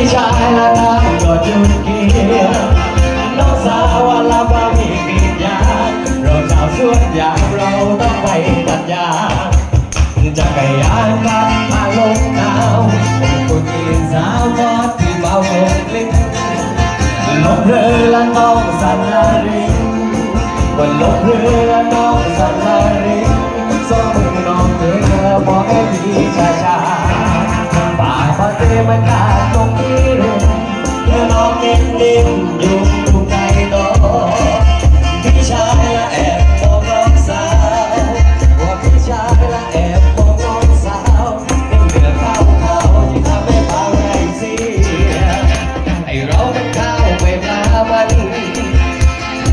พี่ชายละนางก็จุดเกียร์น้องสาวว่าลาบามีกินยาเราชาวสวนยางเราต้องไปตัดยางจักรยานกับมาลงหนาวคนกินสาวทอดที่เบาลงลิ้นลงเรือละน้องสันนาริงบนลงเรือน้องสันนาริสองมือน้องเธอบอกให้พี่ชาชาป่าพอเตมันขา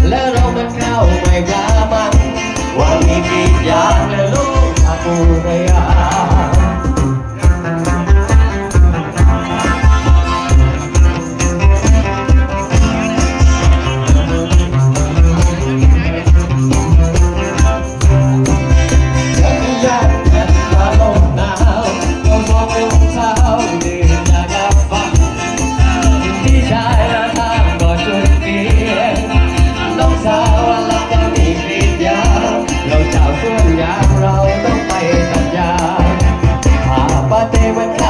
และเรามันเข้าไม่กล้าบังว่ามีกี่อยางและลูกอาปูระยา they were